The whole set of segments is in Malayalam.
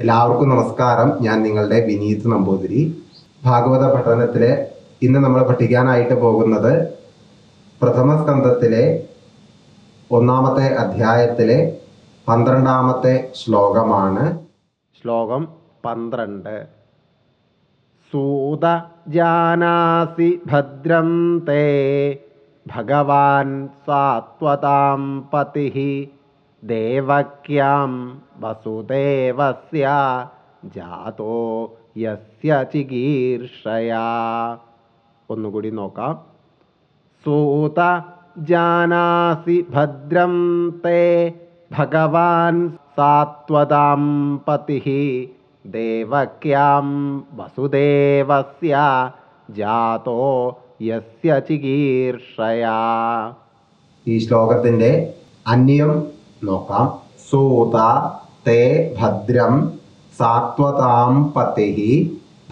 എല്ലാവർക്കും നമസ്കാരം. ഞാൻ നിങ്ങളുടെ വിനീത് നമ്പൂതിരി. ഭാഗവത പഠനത്തിലെ ഇന്ന് നമ്മൾ പഠിക്കാനായിട്ട് പോകുന്നത് പ്രഥമ സ്കന്ധത്തിലെ ഒന്നാമത്തെ അധ്യായത്തിലെ പന്ത്രണ്ടാമത്തെ ശ്ലോകമാണ്. ശ്ലോകം പന്ത്രണ്ട്. സൂത ജാനാസി ഭദ്രം തേ ഭഗവാൻ സാത്വതാം പതി ദേവക്യാം വസുദേവസ്യ ജാതോ യസ്യ ചികീർഷയാ. ഒന്നുകൂടി നോക്കാം. സൂത ജാനാസി ഭദ്രം തേ ഭഗവാൻ സാത്വതാം പതി ദേവക്യാം വസുദേവസ്യ ജാതോ യസ്യ ചികീർഷയാ. ഈ ശ്ലോകത്തിന്റെ അന്യം നോക്കാം. സൂത തേ ഭദ്രം സാത്വതാം പതി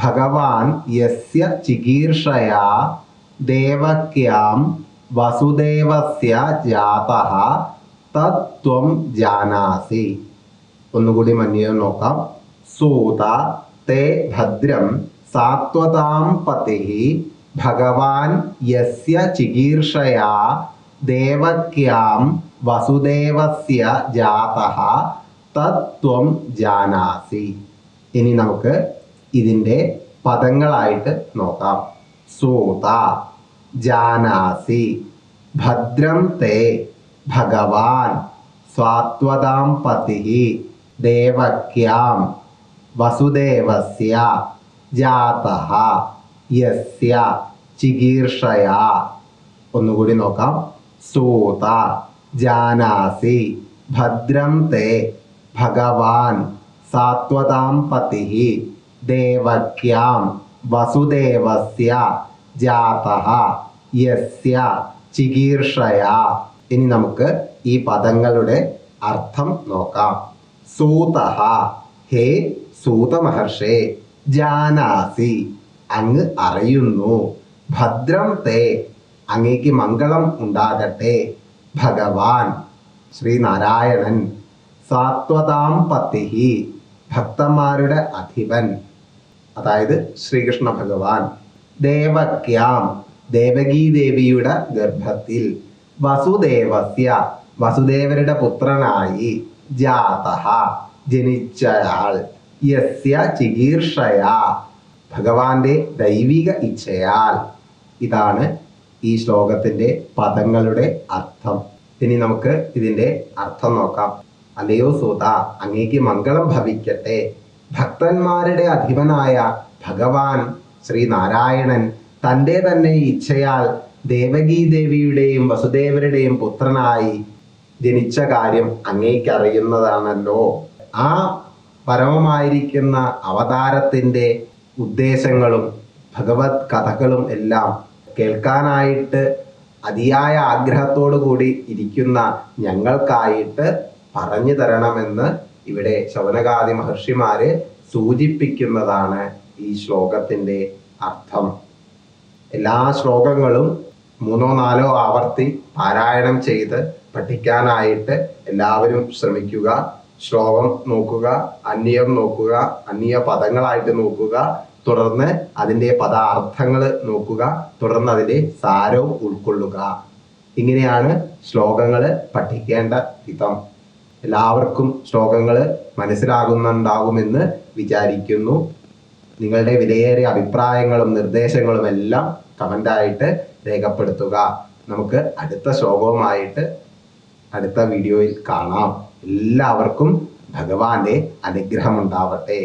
ഭഗവാൻ യസ്യ ചികീർഷയാ ദേവക്യാം വസുദേവസ്യ ജാതഃ തത്വം ജാനാസി. ഒന്നുകൂടി മന്യം നോക്കാം. സൂത തേ ഭദ്രം സാത്വതാം പതി ഭഗവാൻ യസ്യ ചികീർഷയാ ദേവക്യാം വസുദേവസ്യ ജാതഃ തത്വം ജാനാസി. ഇനി നമുക്ക് ഇതിന്റെ പദങ്ങളായിട്ട് നോക്കാം. സൂത ജാനാസി ഭദ്രം തേ ഭഗവാൻ സ്വാത്വതാം പതി ദേവക്യാം വസുദേവസ്യ ജാതഃ യസ്യ ചികീർഷയാ. ഒന്നുകൂടി നോക്കാം. സൂത ജാനാസി ഭദ്രം തേ ഭഗവാൻ സാത്വതാം പതി ദേവക്യാം വസുദേവസ്യ ജാതഃ യസ്യ ചികീർഷയാ. ഇനി നമുക്ക് ഈ പദങ്ങളുടെ അർത്ഥം നോക്കാം. സൂത ഹേ സൂത മഹർഷേ ജാനാസി അങ്ങ് അറിയുന്നു. ഭദ്രം തേ അങ്ങേക്ക് മംഗളം ഉണ്ടാകട്ടെ. ഭഗവാൻ ശ്രീനാരായണൻ സാത്വതാം പത്തിഹി ഭക്തന്മാരുടെ അധിപൻ. അതായത് ശ്രീകൃഷ്ണ ഭഗവാൻ. ദേവക്യാം ദേവകീദേവിയുടെ ഗർഭത്തിൽ. വസുദേവസ്യ വസുദേവരുടെ പുത്രനായി ജാതഹ ജനിച്ചയാൾ. യസ്യ ചികീർഷയാ. ഭഗവാന്റെ ദൈവിക ഇച്ഛയാൽ. ഇതാണ് ഈ ശ്ലോകത്തിന്റെ പദങ്ങളുടെ അർത്ഥം. ഇനി നമുക്ക് ഇതിന്റെ അർത്ഥം നോക്കാം. അലയോ സൂത അങ്ങേക്ക് മംഗളം ഭവിക്കട്ടെ. ഭക്തന്മാരുടെ അധിപനായ ഭഗവാൻ ശ്രീനാരായണൻ തന്റെ തന്നെ ഇച്ഛയാൽ ദേവകീ ദേവിയുടെയും വസുദേവരുടെയും പുത്രനായി ജനിച്ച കാര്യം അങ്ങേക്കറിയുന്നതാണല്ലോ. ആ പരമമായിരിക്കുന്ന അവതാരത്തിന്റെ ഉദ്ദേശങ്ങളും ഭഗവത് കഥകളും എല്ലാം കേൾക്കാനായിട്ട് അതിയായ ആഗ്രഹത്തോടു കൂടി ഇരിക്കുന്ന ഞങ്ങൾക്കായിട്ട് പറഞ്ഞു തരണമെന്ന് ഇവിടെ ശൗനകാദി മഹർഷിമാര് സൂചിപ്പിക്കുന്നതാണ് ഈ ശ്ലോകത്തിന്റെ അർത്ഥം. എല്ലാ ശ്ലോകങ്ങളും മൂന്നോ നാലോ ആവർത്തി പാരായണം ചെയ്ത് പഠിക്കാനായിട്ട് എല്ലാവരും ശ്രമിക്കുക. ശ്ലോകം നോക്കുക അന്യം നോക്കുക അന്യ പദങ്ങളായിട്ട് നോക്കുക തുടർന്ന് അതിന്റെ പദാർത്ഥങ്ങൾ നോക്കുക തുടർന്ന് അതിന്റെ സാരവും ഉൾക്കൊള്ളുക. ഇങ്ങനെയാണ് ശ്ലോകങ്ങൾ പഠിക്കേണ്ട വിധം. എല്ലാവർക്കും ശ്ലോകങ്ങൾ മനസ്സിലാകുന്നുണ്ടാകുമെന്ന് വിചാരിക്കുന്നു. നിങ്ങളുടെ വിലയേറിയ അഭിപ്രായങ്ങളും നിർദ്ദേശങ്ങളും എല്ലാം കമന്റായിട്ട് രേഖപ്പെടുത്തുക. നമുക്ക് അടുത്ത ശ്ലോകവുമായിട്ട് അടുത്ത വീഡിയോയിൽ കാണാം. എല്ലാവർക്കും ഭഗവാന്റെ അനുഗ്രഹം ഉണ്ടാവട്ടെ